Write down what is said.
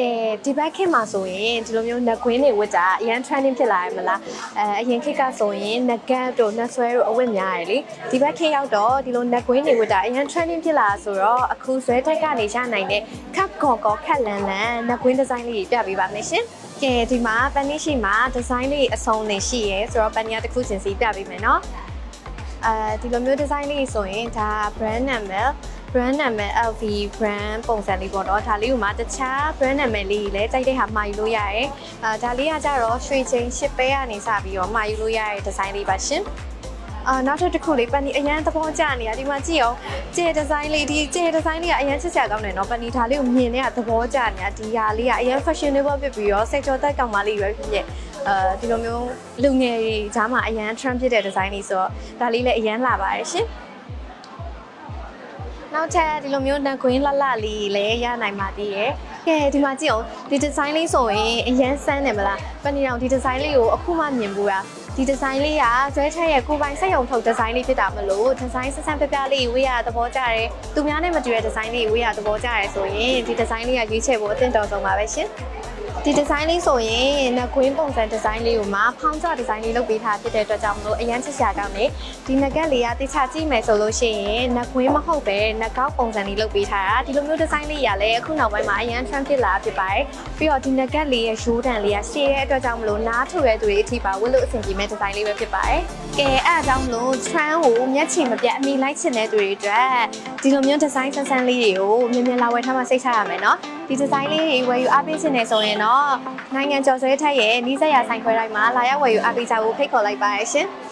ကဲဒီဘက်ခေတ်မှာဆိုရင်ဒီလိုမျိုးနှကွင်းတွေဝတ်တာအရန် trending ဖြစ်လာရမလားအဲအရင်ခေတ်ကဆိုရင်နှကတ်တို့နှဆွဲတို့အဝတ်များရယ်လေဒီဘက်ခေတ်ရောက်တော့ဒီလိုနှကွင်းတွေဝတ်တာအရန် trending ဖြစ်လာဆိုတော့အခုဇွဲထက်ကနေရနိုင်တဲ့ခက်ကော်ကော်ခက်လန်လန်နှကွင်းဒီဇိုင်းလေးတွေပြပေးပါမယ်ရှင်ကဲဒီမှာပန်နီရှိမှာဒီဇိုင်းလေးအစုံနေရှိရယ်ဆိုတော့ပန်နီကတစ်ခုချင်းစီပြပေးမယ်နော်အဲဒီလိုမျိုးဒီဇိုင်းလေးဆိုရင်ဒါ brand နာမည် brand နာမည် LV brand ပုံစံလေးပေါ့နော်ဒါလေးကိုမှတခြား brand နာမည်လေးလည်းတိုက်တဲ့ဟာမှာယူလို့ရတယ်အာဒါလေးကကြတော့ရွှေချင်းရှစ်ပဲကနေစပြီးတော့မှာယူလို့ရတဲ့ဒီဇိုင်းလေးပါရှင်အာနောက်ထပ်တစ်ခုလေးပန်နီအရန်သဘောကျနေတာဒီမှာကြည့်အောင်ကျေဒီဇိုင်းလေးဒီကျေဒီဇိုင်းလေးကအရန်ချစ်စရာကောင်းတယ်နော်ပန်နီဒါလေးကိုမြင်နေတာသဘောကျနေတာဒီဟာလေးကအရန် fashionable ဖြစ်ပြီးတော့စိတ်ချသက်ကောင်မလေးရွယ်ဖြစ်ဖြစ်အဲဒီလိုမျိုးလူငယ်တွေဈာမှာအရန် trend ဖြစ်တဲ့ဒီဇိုင်းလေးဆိုတော့ဒါလေးလည်းအရန်လာပါတယ်ရှင် နောက်ထပ်ဒီလိုမျိုးနှကွင်းလှလှလေးလည်းရနိုင်ပါသေးရဲ့။ကဲဒီမှာကြည့်အောင်ဒီဒီဇိုင်းလေးဆိုရင်အရန်ဆန်းတယ်မလား။ပန်နီတောင်ဒီဒီဇိုင်းလေးကိုအခုမှမြင်ဘူးလား။ဒီဒီဇိုင်းလေးကဇွဲထက်ရဲ့ကိုယ်ပိုင်စက်ရုံထုတ်ဒီဇိုင်းလေးဖြစ်တာမလို့ဒီဇိုင်းဆက်ဆန်းပြပြလေးဝေးရသဘောကျတယ်။သူများနဲ့မတူတဲ့ဒီဇိုင်းလေးဝေးရသဘောကျတယ်ဆိုရင်ဒီဒီဇိုင်းလေးကရွေးချယ်ဖို့အသင့်တော်ဆုံးပါပဲရှင်။ ဒီဒီဇိုင်းလေးဆိုရင်နှကွင်းပုံစံဒီဇိုင်းလေးကိုမှဖောင်းကျဒီဇိုင်းလေးလုပ်ပေးထားဖြစ်တဲ့အတွက်ကြောင့်မလို့အရန်ချစ်စရာကောင်းတယ်ဒီနဂတ်လေးကတိချကြည့်မယ်ဆိုလို့ရှိရင်နှကွင်းမဟုတ်ပဲနှကောက်ပုံစံလေးလုပ်ပေးထားတာဒီလိုမျိုးဒီဇိုင်းလေးရလည်းအခုနောက်ပိုင်းမှာအရန် trend ဖြစ်လာဖြစ်ပါတယ်ပြီးတော့ဒီနဂတ်လေးရဲ့ရိုးတန်လေးကရှည်တဲ့အတွက်ကြောင့်မလို့နားထူတဲ့သူတွေအထိပါဝတ်လို့အဆင်ပြေမဲ့ဒီဇိုင်းလေးပဲဖြစ်ပါတယ်ကဲအဲ့အကြောင်းမလို့ trend ကိုမျက်ခြေမပြတ်အမိလိုက်ချင်တဲ့သူတွေအတွက်ဒီလိုမျိုးဒီဇိုင်းဆန်းဆန်းလေးတွေကိုမြင်မြင်လာဝယ်ထားမှစိတ်ချရမယ်နော်ဒီဒီဇိုင်းလေးတွေဝယ်ယူအားပေးချင်တယ်ဆိုရင်တော့နိုင်ငံကျော်ဆွဲထက်ရဲ့နီးစပ်ရာဆိုင်ခွဲတိုင်းမှာလာရောက်ဝယ်ယူအားပေးကြဖို့ဖိတ်ခေါ်လိုက်ပါရရှင်။